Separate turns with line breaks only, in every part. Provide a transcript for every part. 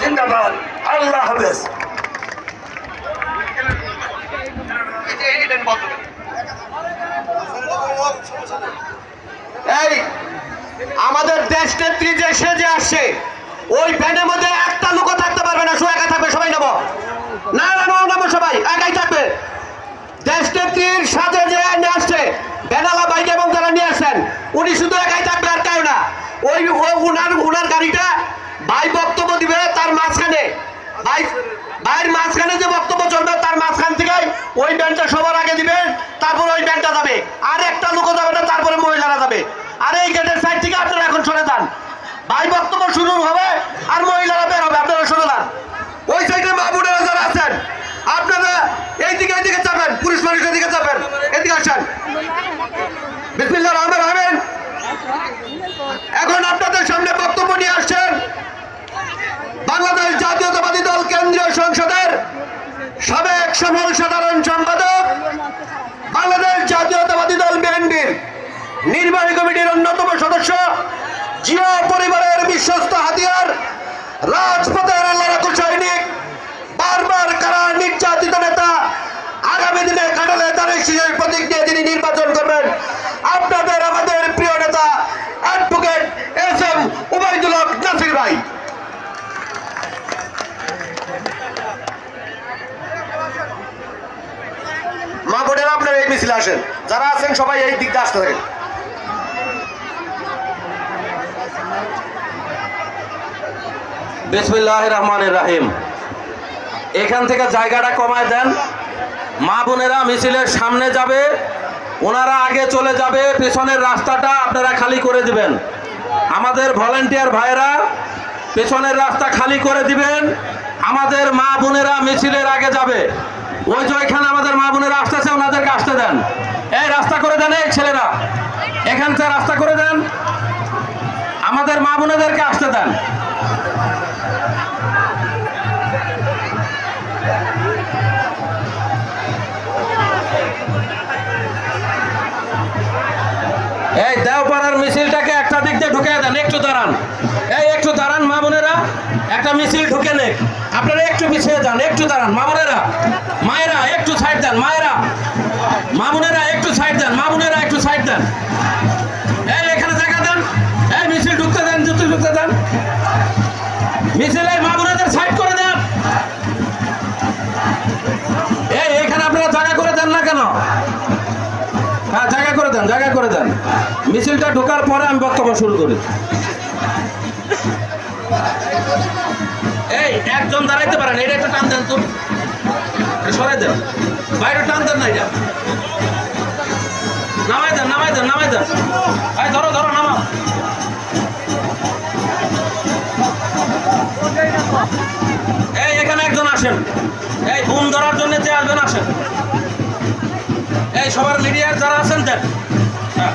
জিন্দাবাদ আল্লাহ হাফেজ।
এই, আমাদের দেশ নেত্রী যে সেজে আসছে, ওই ব্যানের মধ্যে একটা লোকও থাকতে পারবে না শুধু একা থাকবে, সবাই নেব। না নেব সবাই, একাই থাকবে। দেশ নেত্রীর সাথে যে নিয়ে আসছে, বেনালা বাইক এবং যারা নিয়ে আসছেন, উনি শুধু একাই থাকবে আর কেউ না। ওই, ও- উনার উনার গাড়িটা ভাই বক্তব্য দিবে তার মাঝখানে। ভাই, ভাইয়ের মাঝখানে যে বক্তব্য চলবে তার মাঝখান থেকে ওই ব্যান্ডটা সবার আগে দিবেন তারপর ওই ব্যান্ডটা যাবে। আর একটা লোকও যাবে না, তারপরে মহিলারা যাবে। আর এই গেটের সাইড থেকে আপনারা এখন সরে যান। ভাই বক্তব্য শুরু হবে আর মহিলারা বের হবে, আপনারা সরে যান। ওই সাইডে বাবুরা যারা আছেন, আপনারা এইদিকে এইদিকে চাপেন পুলিশ মানুষের দিকে চাপেন। এদিকে আসেন। বিসমিল্লাহ রহমান রহমান এখন আপনাদের সামনে বক্তব্য নিয়ে আসছেন বাংলাদেশ জাতীয়তাবাদী দল কেন্দ্রীয় সংসদের সাবেক সফল সাধারণ সম্পাদক বাংলাদেশ জাতীয়তাবাদী দল বিএনপির নির্বাহী কমিটির অন্যতম সদস্য জিয়া পরিবারের বিশ্বস্ত হাতিয়ার, রাজপথের লড়াকু সৈনিক, বারবার কারা নির্যাতিত নেতা, আগামী দিনে কাটালে তার প্রতীক দিয়ে তিনি নির্বাচন করবেন আপনাদের আমাদের প্রিয় নেতা advocate S M Ubaidul Haq Nasir ভাই মা বোনেরা আপনারা এই মিছিলে আসেন যারা আছেন সবাই এই দিক দিয়ে আসতে থাকেন
বিসমিল্লাহ রহমানের রাহিম। এখান থেকে জায়গাটা কমায় দেন। মা বোনেরা মিছিলের সামনে যাবে, ওনারা আগে চলে যাবে, পেছনের রাস্তাটা আপনারা খালি করে দিবেন। আমাদের ভলেন্টিয়ার ভাইরা পেছনের রাস্তা খালি করে দিবেন। আমাদের মা বোনেরা মিছিলের আগে যাবে। ওই যে ওইখানে আমাদের মা বোনেরা আসতেছে, ওনাদেরকে আসতে দেন। এই রাস্তা করে দেন, এই ছেলেরা। এখান থেকে রাস্তা করে দেন। আমাদের মা বোনেদেরকে আসতে দেন। দেওপাড়ার মিছিলটাকে একটা দিক দিয়ে ঢুকে দেন, একটু দাঁড়ান। এই একটু দাঁড়ান, মা বোনেরা। একটা মিছিল ঢুকে নে আপনারা একটু পিছিয়ে যান, একটু দাঁড়ান, মা বোনেরা। মায়েরা, একটু সাইড দেন, মায়েরা। মা বোনেরা, একটু সাইড দেন, মা বোনেরা, একটু সাইড দেন। মিছিলটা ঢোকার পরে আমি বক্তব্য শুরু করি। এই একজন দাঁড়াইতে পারেন এটা একটু টান দেন তো। সরাই দেন। বাইরে টান দেন না এটা। নামাই দেন নামাই দেন নামাই দেন। এই ধরো ধরো নামাও। এই এখানে একজন আসেন। এই বুম ধরার জন্য যে আসবেন আসেন। এই সবার মিডিয়ার যারা আছেন দেন। হ্যাঁ,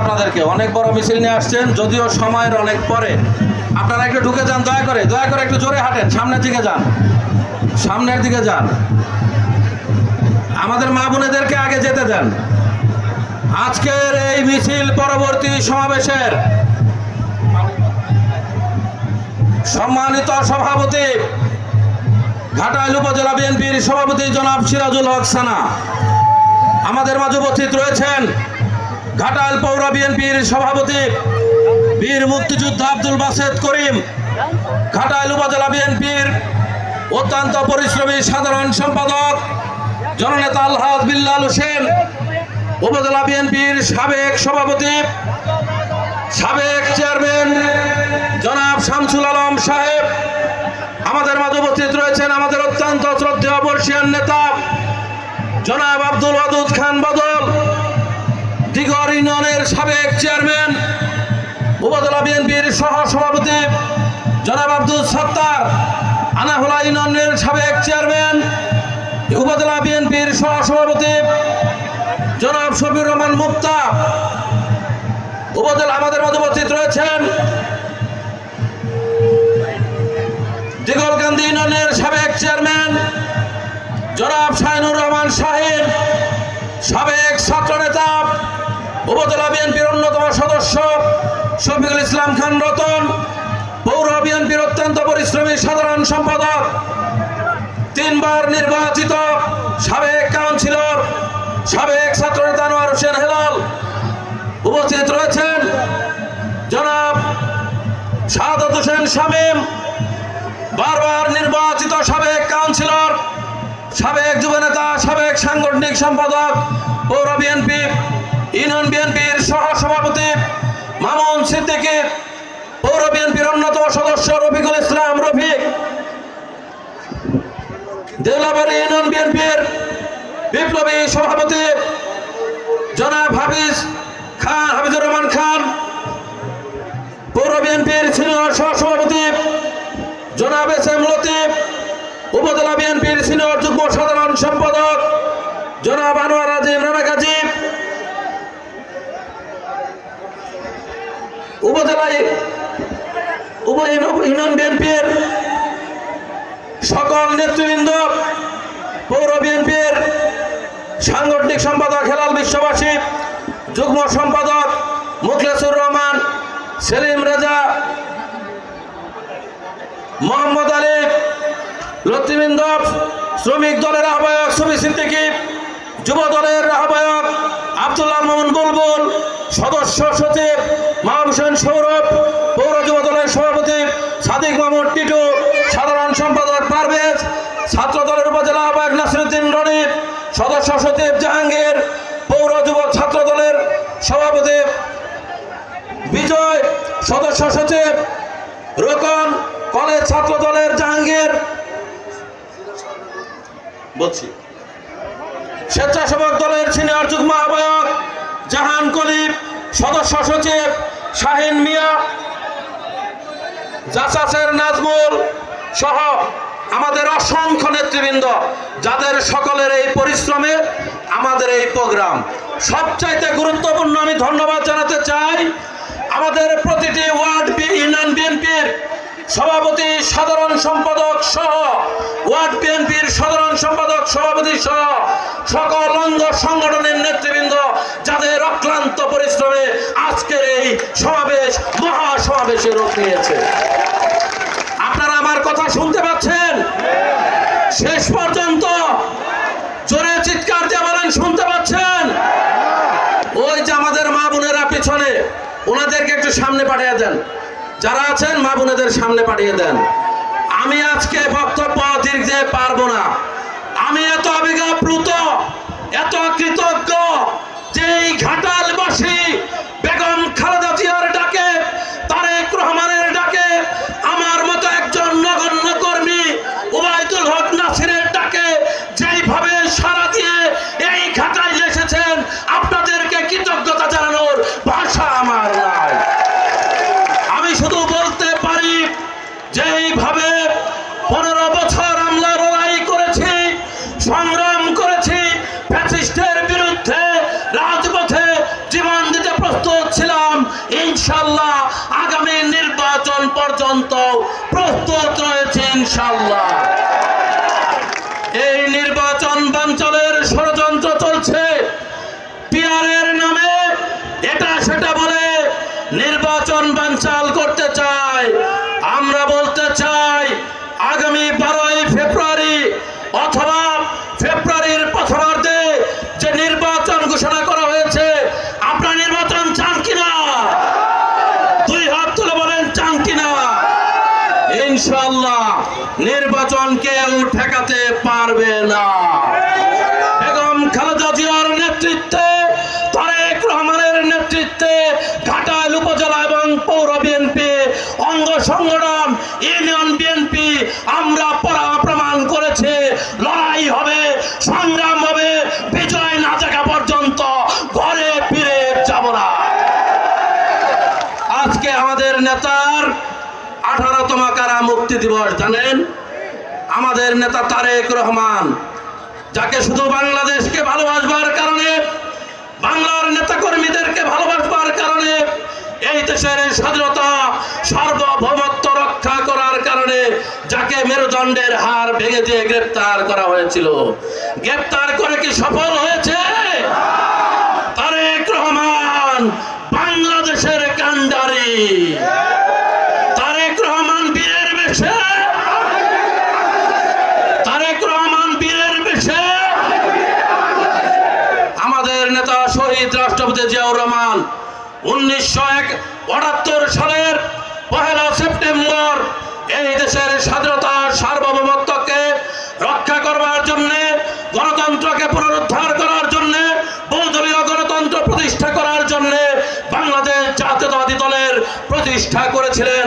আপনাদেরকে অনেক বড় মিছিল নিয়ে আসছেন, যদিও সময়ের অনেক পরে। আপনারা একটু ঢুকে যান, দয়া করে দয়া করে একটু জোরে হাঁটেন, সামনের দিকে যান। সামনের দিকে যান। আমাদের মা বোনেদেরকে আগে যেতে দেন। আজকের এই মিছিল পরবর্তী সমাবেশের সম্মানিত সভাপতি ঘাটাইল উপজেলা বিএনপির সভাপতি জনাব সিরাজুল হক সানা। আমাদের মাঝে উপস্থিত রয়েছেন ঘাটাইল পৌর বিএনপির সভাপতি বীর মুক্তিযোদ্ধা আব্দুল বাসেদ করিম ঘাটাইল উপজেলা বিএনপির অত্যন্ত পরিশ্রমী সাধারণ সম্পাদক জননেতা আলহাজ বিল্লাল হোসেন, উপজেলা বিএনপির সাবেক সভাপতি, সাবেক চেয়ারম্যান জনাব শামসুল আলম সাহেব, আমাদের মাঝে উপস্থিত রয়েছেন আমাদের অত্যন্ত শ্রদ্ধেয় বর্ষিয়ান নেতা জনাব আব্দুল ওয়াদুদ খান বদল দিগর ইউনিয়নের সাবেক চেয়ারম্যান উপজেলা বিএনপির সহ সভাপতি জনাব আব্দুল সত্তার, আনাহোলা ইউনিয়নের সাবেক চেয়ারম্যান উপজেলা বিএনপির সহসভাপতি জনাব শফিউর রহমান মুক্তা। উপজেলা আমাদের মধ্যে উপস্থিত রয়েছেন। দিগলকান্দি ইউনিয়নের সাবেক চেয়ারম্যান জনাব শাহিনুর রহমান শাহিন, সাবেক ছাত্রনেতা উপজেলা বিএনপির অন্যতম সদস্য শফিকুল ইসলাম খান রতন, পৌর বিএনপির অত্যন্ত পরিশ্রমী সাধারণ সম্পাদক, তিনবার নির্বাচিত সাবেক কাউন্সিলর, সাবেক ছাত্রনেতা আনোয়ার হোসেন হেলাল উপস্থিত রয়েছেন জনাব সাদত হোসেন শামীম, বারবার নির্বাচিত সাবেক কাউন্সিলর, সাবেক যুবনেতা, সাবেক সাংগঠনিক সম্পাদক, পৌর বিএনপি ইউনিয়ন বিএনপির সহ সভাপতি মামুন সিদ্দিকী, পৌর বিএনপির অন্যতম সদস্য রফিকুল ইসলাম রফিক। দেউলাবাড়ি ইউনিয়ন বিএনপির বিপ্লবী সভাপতি জনাব হাফিজ উপ ইউনিয়ন বিএনপির সকল নেতৃবৃন্দ, পৌর বিএনপির সাংগঠনিক সম্পাদক হেলাল বিশ্ববাসী, যুগ্ম সম্পাদক মুখলেসুর রহমান, সেলিম রেজা, মোহাম্মদ আলী লতিবৃন্দ শ্রমিক দলের আহ্বায়ক সুবি সিদ্দিকী, যুব দলের আহ্বায়ক আবদুল্লাহ মোহাম্মদ বুলবুল সদস্য সচিব মাহবুব হোসেন সৌরভ পৌর যুব দলের সভাপতি সাদিক মাহমুদ টিটু, সাধারণ সম্পাদক পারভেজ ছাত্র দলের উপজেলা আহ্বায়ক নাসিরুদ্দিন রনি, সদস্য সচিব জাহাঙ্গীর, পৌর যুব ছাত্র দলের সভাপতি বিজয়, সদস্য সচিব রোকন কলেজ ছাত্র দলের জাহাঙ্গীর। বলছি। স্বেচ্ছাসেবক দলের সিনিয়র যুগ্ম আহ্বায়ক জাহান কলিম সদস্য সচিব শাহিন মিয়া, জাসাসের নাজমুল সহ আমাদের অসংখ্য নেতৃবৃন্দ, যাদের সকলের এই পরিশ্রমে আমাদের এই প্রোগ্রাম। সবচাইতে গুরুত্বপূর্ণ আমি ধন্যবাদ জানাতে চাই আমাদের প্রতিটি ওয়ার্ড ইউনিয়ন বিএনপির সভাপতি সাধারণ সম্পাদক সহ, ওয়ার্ড বিএনপির সাধারণ সম্পাদক, সভাপতি সহ সকল অঙ্গ সংগঠনের নেতৃবৃন্দ, যাদের অক্লান্ত পরিশ্রমে আজকের এই সমাবেশ মহা সমাবেশে রূপ নিয়েছে। আপনারা আমার কথা শুনতে পাচ্ছেন? শেষ পর্যন্ত জোরে চিৎকার দিয়ে বলেন শুনতে পাচ্ছেন ওই যে আমাদের মা বোনেরা পিছনে ওনাদেরকে একটু সামনে পাঠিয়ে দেন যারা আছেন, মা বোনেদের সামনে পাঠিয়ে দেন। আমি আজকে বক্তব্য দীর্ঘে পারব না। আমি এত আবেগাপ্লুত এত কৃতজ্ঞ যে ঘাটালবাসী বেগম খালেদা জিয়ার ডাকে তারেক রহমানের ডাকে আমার মতো একজন নগণ্য কর্মী উবায়দুল হক নাসিরের ডাকে যেইভাবে সারা দিয়ে এই ঘাটায় এসেছেন আপনাদেরকে কৃতজ্ঞতা জানানোর ভাষা আমার নাই আমি শুধু বলতে পারি যে এইভাবে পনেরো বছর আমরা লড়াই করেছি সংগ্রাম করেছি ফ্যাসিস্টের বিরুদ্ধে রাজপথে জীবন দিতে প্রস্তুত ছিলাম ইনশাল্লাহ আগামী নির্বাচন পর্যন্ত প্রস্তুত রয়েছে ইনশাল্লাহ এই নির্বাচন বাঞ্চলের ষড়যন্ত্র চলছে পিয়ারের নামে এটা সেটা বলে নির্বাচন বানচাল করতে চায় আমরা বলতে চাই আগামী বারোই ফেব্রুয়ারি অথবা ফেব্রুয়ারির প্রথমার্ধে যে নির্বাচন ঘোষণা করা হয়েছে আপনারা নির্বাচন চান কিনা দুই হাত তুলে বলেন চান কিনা ইনশাল্লাহ নির্বাচন কেউ ঠেকাতে পারবে না বেগম খালেদা জিয়ার নেতৃত্বে তারেক রহমানের নেতৃত্বে ঘাটাইল উপজেলা এবং পৌর বিএনপি অঙ্গ সংগঠন ইউনিয়ন বিএনপি আমরা পরা প্রমাণ করেছে, লড়াই হবে, সংগ্রাম হবে, বিজয় না থাকা পর্যন্ত ঘরে ফিরে যাব না। আজকে আমাদের নেতার আঠারোতম কারা মুক্তি দিবস, জানেন? আমাদের নেতা তারেক রহমান, যাকে শুধু বাংলাদেশকে ভালোবাসবার কারণে, বাংলার নেতা কর্মীদেরকে ভালোবাসবার কারণে এই দেশের স্বাধীনতা সার্বভৌমত্ব রক্ষা করার কারণে যাকে মেরুদণ্ডের হার ভেঙে দিয়ে গ্রেপ্তার করা হয়েছিল। গ্রেপ্তার করে কি সফল হয়েছে? তারেক রহমান বাংলাদেশের কান্ডারি তারেক রহমান বীরের বেশে। তারেক রহমান বীরের বেশে। আমাদের নেতা শহীদ রাষ্ট্রপতি জিয়াউর রহমান উনিশশো এক সালের পহেলা সেপ্টেম্বর এই দেশের স্বাধীনতা সার্বভৌমত্বকে রক্ষা করবার জন্য, গণতন্ত্রকে পুনরুদ্ধার করার জন্য, বহুদলীয় গণতন্ত্র প্রতিষ্ঠা করার জন্য বাংলাদেশ জাতীয়তাবাদী দলের প্রতিষ্ঠা করেছিলেন।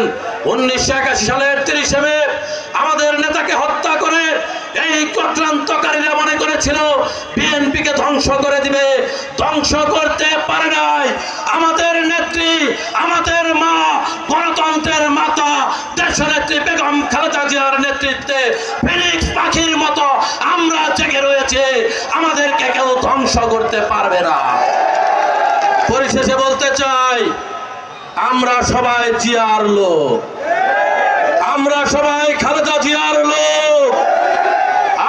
উনিশশো একাশি সালের তিরিশে মে আমাদের নেতাকে হত্যা করে এই চক্রান্তকারীরা মনে করেছিল, বিএনপিকে ধ্বংস করে দিবে। ধ্বংস করতে পারে নাই। আমাদের নেত্রী, আমাদের মা দেশনেত্রী বেগম খালেদা জিয়ার নেতৃত্বে ফিনিক্স পাখির মতো আমরা জেগে রয়েছে। আমাদেরকে কেউ ধ্বংস করতে পারবে না। পরিশেষে বলতে চাই, আমরা সবাই জিয়ার লোক। আমরা সবাই খালেদা জিয়ার লোক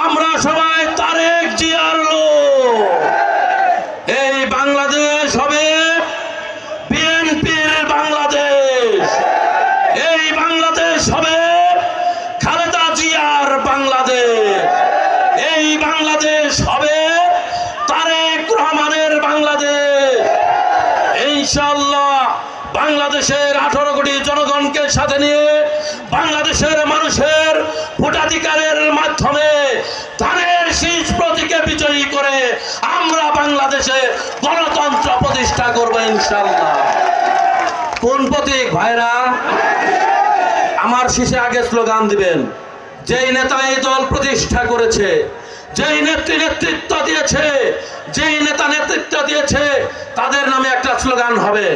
আমরা সবাই তারেক জিয়ার লোক এই বাংলাদেশ হবে বিএনপির বাংলাদেশ এই বাংলাদেশ হবে খালেদা জিয়ার বাংলাদেশ এই বাংলাদেশ হবে তারেক রহমানের বাংলাদেশ ইনশাল্লাহ বাংলাদেশের আঠারো কোটি জনগণকে সাথে নিয়ে বাংলাদেশের মানুষের ভোটাধিকারের মাধ্যমে ধানের শীষ প্রতীকে বিজয়ী করে আমরা বাংলাদেশে গণতন্ত্র প্রতিষ্ঠা করব ইনশাল্লাহ কোন প্রতীক ভাইরা? আমার শীষে আগে স্লোগান দিবেন। যেই নেতা এই দল প্রতিষ্ঠা করেছে, যেই নেত্রী নেতৃত্ব দিয়েছে, যেই নেতা নেতৃত্ব দিয়েছে, তাদের নামে একটা স্লোগান হবে,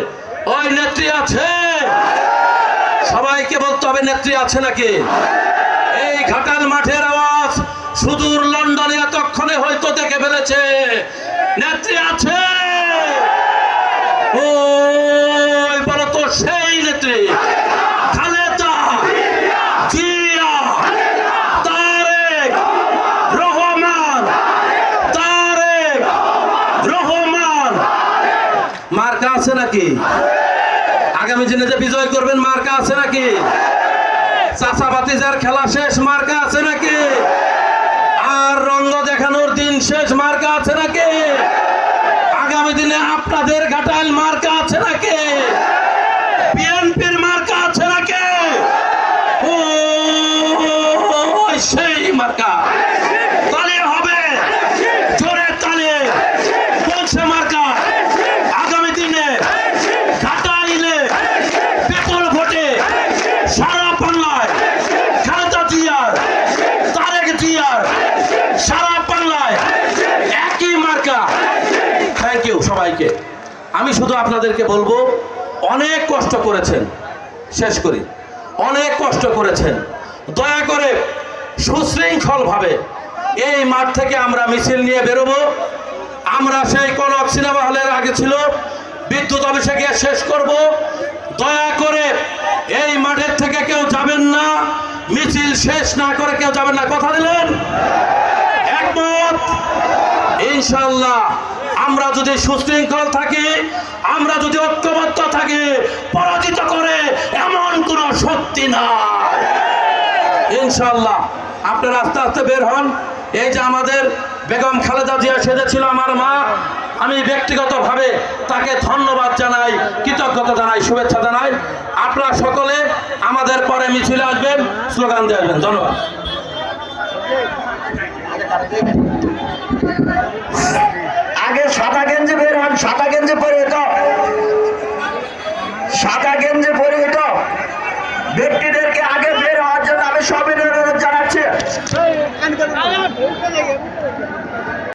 ওই নেত্রী আছে। সবাইকে বলতে হবে নেত্রী আছে নাকি? এই ঘাটাল মাঠের আওয়াজ সুদূর লন্ডনে এতক্ষণে হয়তো দেখে ফেলেছে। নেত্রী আছে। ওই বলো তো সেই নেত্রী। তারেক তারেক মার্কা আছে নাকি? আগামী দিনে যে বিজয় করবেন, মার্কা আছে নাকি? চাষা বাতিজার খেলা শেষ মার্কা আছে নাকি আর রঙ্গ দেখানোর দিন শেষ মার্কা আছে নাকি আগামী দিনে আপনাদের ঘাটাইল মার্কা আছে নাকি বিএনপির মার্কা আছে নাকি ও সেই মার্কা তালে হবে জোরে তালে বলছে মার্কা আগামী দিনে ঘাটাইলে পেট্রোল ভোটে সারা বাংলায় খালেদা জিয়ার তারেক জিয়ার সারা বাংলায় একই মার্কা থ্যাংক ইউ সবাইকে আমি শুধু আপনাদেরকে বলব, অনেক কষ্ট করেছেন। শেষ করি। অনেক কষ্ট করেছেন। দয়া করে সুশৃঙ্খলভাবে এই মাঠ থেকে আমরা মিছিল নিয়ে বেরোবো। আমরা সেই কনক সিনেমা হলের আগে ছিল। বিদ্যুৎ অফিসে গিয়ে শেষ করব। দয়া করে এই মাঠের থেকে কেউ যাবেন না। মিছিল শেষ না করে কেউ যাবেন না। কথা দিলেন? একমত? ইনশাল্লাহ। আমরা যদি সুশৃঙ্খল থাকি, আমরা যদি ঐক্যবদ্ধ থাকি, পরাজিত করে এমন কোন শক্তি নাই। ইনশাল্লাহ আপনারা আস্তে আস্তে বের হন। এই যে আমাদের বেগম খালেদা জিয়া সেজেছিল আমার মা, আমি ব্যক্তিগতভাবে তাকে ধন্যবাদ জানাই, কৃতজ্ঞতা জানাই, শুভেচ্ছা জানাই। আপনারা সকলে আমাদের পরে মিছিলে আসবেন, স্লোগান দিয়ে আসবেন। ধন্যবাদ।
গেঞ্জি বের হন, সাদা গেঞ্জি পরে এত সাদা গেঞ্জি পরে এত ব্যক্তিদেরকে আগে বের হওয়ার জন্য আমি সবিনয় জানাচ্ছি।